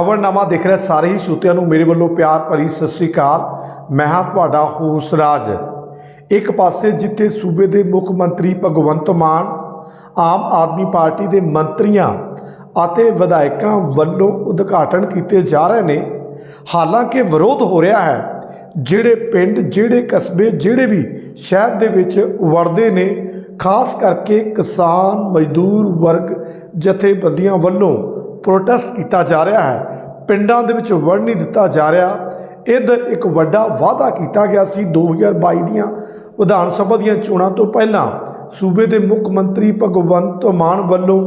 ਖਬਰਨਾਮਾ ਦੇਖ ਰਹੇ ਸਾਰੇ ਹੀ ਸਰੋਤਿਆਂ ਨੂੰ ਮੇਰੇ ਵੱਲੋਂ ਪਿਆਰ ਭਰੀ ਸਤਿ ਸ੍ਰੀ ਅਕਾਲ। ਮੈਂ ਹਾਂ ਤੁਹਾਡਾ ਹੋਸ ਰਾਜ। ਇੱਕ ਪਾਸੇ ਜਿੱਥੇ ਸੂਬੇ ਦੇ ਮੁੱਖ ਮੰਤਰੀ ਭਗਵੰਤ ਮਾਨ, ਆਮ ਆਦਮੀ ਪਾਰਟੀ ਦੇ ਮੰਤਰੀਆਂ ਅਤੇ ਵਿਧਾਇਕਾਂ ਵੱਲੋਂ ਉਦਘਾਟਨ ਕੀਤੇ ਜਾ ਰਹੇ ਨੇ, ਹਾਲਾਂਕਿ ਵਿਰੋਧ ਹੋ ਰਿਹਾ ਹੈ। ਜਿਹੜੇ ਪਿੰਡ, ਜਿਹੜੇ ਕਸਬੇ, ਜਿਹੜੇ ਵੀ ਸ਼ਹਿਰ ਦੇ ਵਿੱਚ ਵੜਦੇ ਨੇ, ਖਾਸ ਕਰਕੇ ਕਿਸਾਨ ਮਜ਼ਦੂਰ ਵਰਗ ਜਥੇਬੰਦੀਆਂ ਵੱਲੋਂ ਪ੍ਰੋਟੈਸਟ ਕੀਤਾ ਜਾ ਰਿਹਾ ਹੈ। ਪਿੰਡਾਂ ਦੇ ਵਿੱਚ ਵੜ ਨਹੀਂ ਦਿੱਤਾ ਜਾ ਰਿਹਾ। ਇਧਰ ਇੱਕ ਵੱਡਾ ਵਾਅਦਾ ਕੀਤਾ ਗਿਆ ਸੀ 2022 ਦੀਆਂ ਵਿਧਾਨ ਸਭਾ ਦੀਆਂ ਚੋਣਾਂ ਤੋਂ ਪਹਿਲਾਂ। ਸੂਬੇ ਦੇ ਮੁੱਖ ਮੰਤਰੀ ਭਗਵੰਤ ਮਾਨ ਵੱਲੋਂ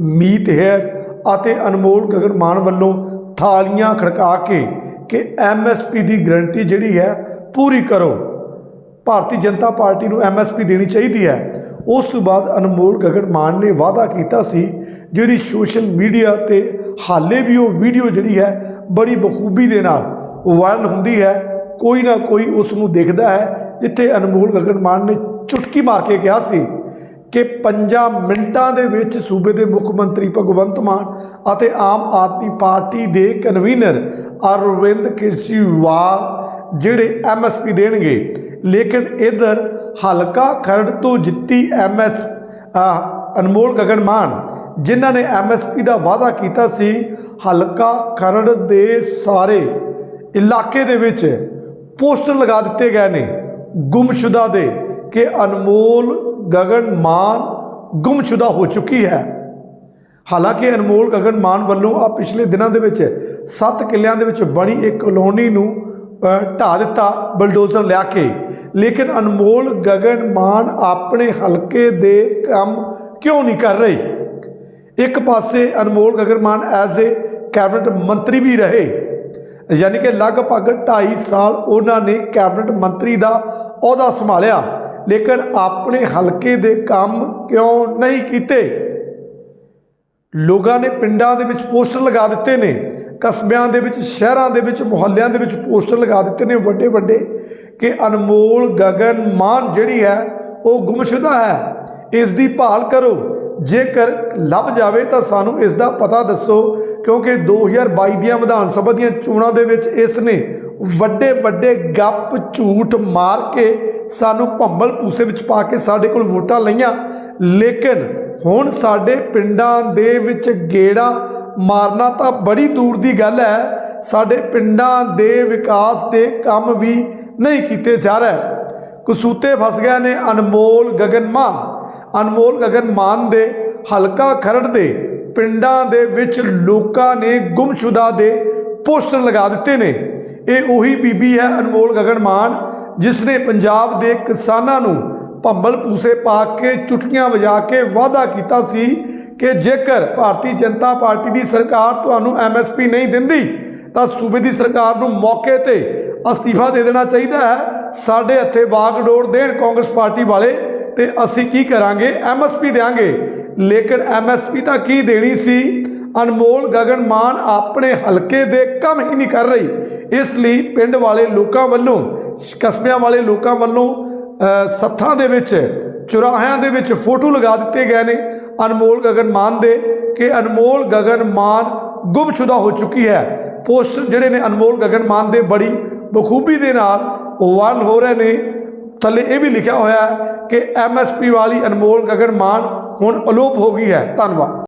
ਮੀਤ ਹੈਰ ਅਤੇ ਅਨਮੋਲ ਗਗਨ ਮਾਨ ਵੱਲੋਂ ਥਾਲੀਆਂ ਖੜਕਾ ਕੇ ਕਿ ਐਮਐਸਪੀ ਦੀ ਗਰੰਟੀ ਜਿਹੜੀ ਹੈ ਪੂਰੀ ਕਰੋ। ਭਾਰਤੀ ਜਨਤਾ ਪਾਰਟੀ ਨੂੰ ਐਮਐਸਪੀ ਦੇਣੀ ਚਾਹੀਦੀ ਹੈ। ਉਸ ਤੋਂ ਬਾਅਦ ਅਨਮੋਲ ਗਗਨ ਮਾਨ ਨੇ ਵਾਅਦਾ ਕੀਤਾ ਸੀ, ਜਿਹੜੀ ਸੋਸ਼ਲ ਮੀਡੀਆ ਤੇ ਹਾਲੇ ਵੀ ਉਹ ਵੀਡੀਓ ਜਿਹੜੀ ਹੈ ਬੜੀ ਬਖੂਬੀ ਦੇ ਨਾਲ ਵਾਇਰਲ ਹੁੰਦੀ ਹੈ, ਕੋਈ ਨਾ ਕੋਈ ਉਸ ਨੂੰ ਦੇਖਦਾ ਹੈ, ਜਿੱਥੇ ਅਨਮੋਲ ਗਗਨ ਮਾਨ ਨੇ ਚੁਟਕੀ ਮਾਰ ਕੇ ਕਿਹਾ ਸੀ ਕਿ ਪੰਜਾਂ ਮਿੰਟਾਂ ਦੇ ਵਿੱਚ ਸੂਬੇ ਦੇ ਮੁੱਖ ਮੰਤਰੀ ਭਗਵੰਤ ਮਾਨ ਅਤੇ ਆਮ ਆਦਮੀ ਪਾਰਟੀ ਦੇ ਕਨਵੀਨਰ ਅਰਵਿੰਦ ਕੇਜਰੀਵਾਲ ਜਿਹੜੇ ਐਮਐਸਪੀ ਦੇਣਗੇ। ਲੇਕਿਨ ਇਧਰ ਹਲਕਾ ਖਰੜ ਤੋਂ ਜਿੱਤੀ ਐਮਐਸ ਅਨਮੋਲ ਗਗਨ ਮਾਨ, ਜਿਨ੍ਹਾਂ ਨੇ ਐਮਐਸਪੀ ਦਾ ਵਾਅਦਾ ਕੀਤਾ ਸੀ, ਹਲਕਾ ਖਰੜ ਦੇ ਸਾਰੇ ਇਲਾਕੇ ਦੇ ਵਿੱਚ ਪੋਸਟਰ ਲਗਾ ਦਿੱਤੇ ਗਏ ਨੇ ਗੁੰਮਸ਼ੁਦਾ ਦੇ ਕਿ ਅਨਮੋਲ ਗਗਨ ਮਾਨ ਗੁੰਮਸ਼ੁਦਾ ਹੋ ਚੁੱਕੀ ਹੈ। ਹਾਲਾਂਕਿ ਅਨਮੋਲ ਗਗਨ ਮਾਨ ਵੱਲੋਂ ਆ ਪਿਛਲੇ ਦਿਨਾਂ ਦੇ ਵਿੱਚ ਸੱਤ ਕਿੱਲਿਆਂ ਦੇ ਵਿੱਚ ਬਣੀ ਇੱਕ ਕਲੋਨੀ ਨੂੰ ਅ, ਢਾਹ ਦਿੱਤਾ ਬਲਡੋਜ਼ਰ ਲਿਆ ਕੇ। ਲੇਕਿਨ ਅਨਮੋਲ ਗਗਨ ਮਾਨ ਆਪਣੇ ਹਲਕੇ ਦੇ ਕੰਮ ਕਿਉਂ ਨਹੀਂ ਕਰ ਰਹੇ? ਇੱਕ ਪਾਸੇ Anmol Gagan Maan as a cabinet ਮੰਤਰੀ ਵੀ ਰਹੇ। ਯਾਨੀ ਕਿ ਲਗਭਗ 2.5 ਸਾਲ ਉਹਨਾਂ ਨੇ ਕੈਬਨਿਟ ਮੰਤਰੀ ਦਾ ਅਹੁਦਾ ਸੰਭਾਲਿਆ। ਲੇਕਿਨ ਆਪਣੇ ਹਲਕੇ ਦੇ ਕੰਮ ਕਿਉਂ ਨਹੀਂ ਕੀਤੇ? ਲੋਕਾਂ ਨੇ ਪਿੰਡਾਂ ਦੇ ਵਿੱਚ ਪੋਸਟਰ ਲਗਾ ਦਿੱਤੇ ਨੇ। ਕਸਬਿਆਂ ਦੇ ਵਿੱਚ, ਸ਼ਹਿਰਾਂ ਦੇ ਵਿੱਚ, ਮੁਹੱਲਿਆਂ ਦੇ ਵਿੱਚ ਪੋਸਟਰ ਲਗਾ ਦਿੱਤੇ ਨੇ ਵੱਡੇ ਵੱਡੇ ਕਿ ਅਨਮੋਲ, ਗਗਨ, ਮਾਨ ਜਿਹੜੀ ਹੈ, ਉਹ ਗੁੰਮਸ਼ੁਦਾ ਹੈ। ਇਸ ਦੀ ਭਾਲ ਕਰੋ। ਜੇਕਰ ਲੱਭ ਜਾਵੇ ਤਾਂ ਸਾਨੂੰ ਇਸ ਦਾ ਪਤਾ ਦੱਸੋ, ਕਿਉਂਕਿ 2022 ਦੀਆਂ ਵਿਧਾਨ ਸਭਾ ਦੀਆਂ ਚੋਣਾਂ ਦੇ ਵਿੱਚ ਇਸ ਨੇ ਵੱਡੇ ਵੱਡੇ ਗੱਪ ਝੂਠ ਮਾਰ ਕੇ ਸਾਨੂੰ ਭੰਬਲ ਪੂਸੇ ਵਿੱਚ ਪਾ ਕੇ ਸਾਡੇ ਕੋਲ ਵੋਟਾਂ ਲਈਆਂ। ਲੇਕਿਨ ਹੁਣ ਸਾਡੇ ਪਿੰਡਾਂ ਦੇ ਵਿੱਚ ਗੇੜਾ ਮਾਰਨਾ ਤਾਂ ਬੜੀ ਦੂਰ ਦੀ ਗੱਲ ਹੈ। ਸਾਡੇ ਪਿੰਡਾਂ ਦੇ ਵਿਕਾਸ ਦੇ ਕੰਮ ਵੀ ਨਹੀਂ ਕੀਤੇ ਜਾ ਰਹੇ। ਕਸੂਤੇ ਫਸ ਗਏ ਨੇ ਅਨਮੋਲ ਗਗਨ ਮਾਨ। ਅਨਮੋਲ ਗਗਨ ਮਾਨ ਦੇ ਹਲਕਾ ਖਰੜ ਦੇ ਪਿੰਡਾਂ ਦੇ ਵਿੱਚ ਲੋਕਾਂ ਨੇ ਗੁੰਮਸ਼ੁਦਾ ਦੇ ਪੋਸਟਰ ਲਗਾ ਦਿੱਤੇ ਨੇ। ਇਹ ਉਹੀ ਬੀਬੀ ਹੈ ਅਨਮੋਲ ਗਗਨ ਮਾਨ, ਜਿਸ ਨੇ ਪੰਜਾਬ ਦੇ ਕਿਸਾਨਾਂ ਨੂੰ ਭੰਬਲ ਪੂਸੇ ਪਾ ਕੇ ਚੁਟਕੀਆਂ ਵਜਾ ਕੇ ਵਾਅਦਾ ਕੀਤਾ ਸੀ ਕਿ ਜੇਕਰ ਭਾਰਤੀ ਜਨਤਾ ਪਾਰਟੀ ਦੀ ਸਰਕਾਰ ਤੁਹਾਨੂੰ ਐਮਐਸਪੀ ਨਹੀਂ ਦਿੰਦੀ, ਤਾਂ ਸੂਬੇ ਦੀ ਸਰਕਾਰ ਨੂੰ ਮੌਕੇ ਤੇ ਅਸਤੀਫਾ ਦੇ ਦੇਣਾ ਚਾਹੀਦਾ ਹੈ। ਸਾਡੇ ਹੱਥੇ ਵਾਗਡੋਰ ਦੇਣ ਕਾਂਗਰਸ ਪਾਰਟੀ ਵਾਲੇ ਤੇ ਅਸੀਂ ਕੀ ਕਰਾਂਗੇ? ਐਮਐਸਪੀ ਦੇਾਂਗੇ ਲੇਕਿਨ ਐਮਐਸਪੀ ਤਾਂ ਕੀ ਦੇਣੀ ਸੀ? ਅਨਮੋਲ ਗਗਨ ਮਾਨ ਆਪਣੇ ਹਲਕੇ ਦੇ ਕੰਮ ਹੀ ਨਹੀਂ ਕਰ ਰਹੀ। ਇਸ ਲਈ ਪਿੰਡ ਵਾਲੇ ਲੋਕਾਂ ਵੱਲੋਂ, ਕਸਬਿਆਂ ਵਾਲੇ ਲੋਕਾਂ ਵੱਲੋਂ ਸੱਥਾਂ ਦੇ ਵਿੱਚ, ਚੁਰਾਹਿਆਂ ਦੇ ਵਿੱਚ ਫੋਟੋ ਲਗਾ ਦਿੱਤੇ ਗਏ ਨੇ ਅਨਮੋਲ ਗਗਨ ਮਾਨ ਦੇ ਕਿ ਅਨਮੋਲ ਗਗਨ ਮਾਨ ਗੁੰਮਸ਼ੁਦਾ ਹੋ ਚੁੱਕੀ ਹੈ। ਪੋਸਟਰ ਜਿਹੜੇ ਨੇ ਅਨਮੋਲ ਗਗਨ ਮਾਨ ਦੇ ਬੜੀ ਬਖੂਬੀ ਦੇ ਨਾਲ ਵਾਇਰਲ ਹੋ ਰਹੇ ਨੇ। ਥੱਲੇ ਇਹ ਵੀ ਲਿਖਿਆ ਹੋਇਆ ਹੈ ਕਿ ਐਮਐਸਪੀ ਵਾਲੀ ਅਨਮੋਲ ਗਗਨ ਮਾਨ ਹੁਣ ਅਲੋਪ ਹੋ ਗਈ ਹੈ। ਧੰਨਵਾਦ।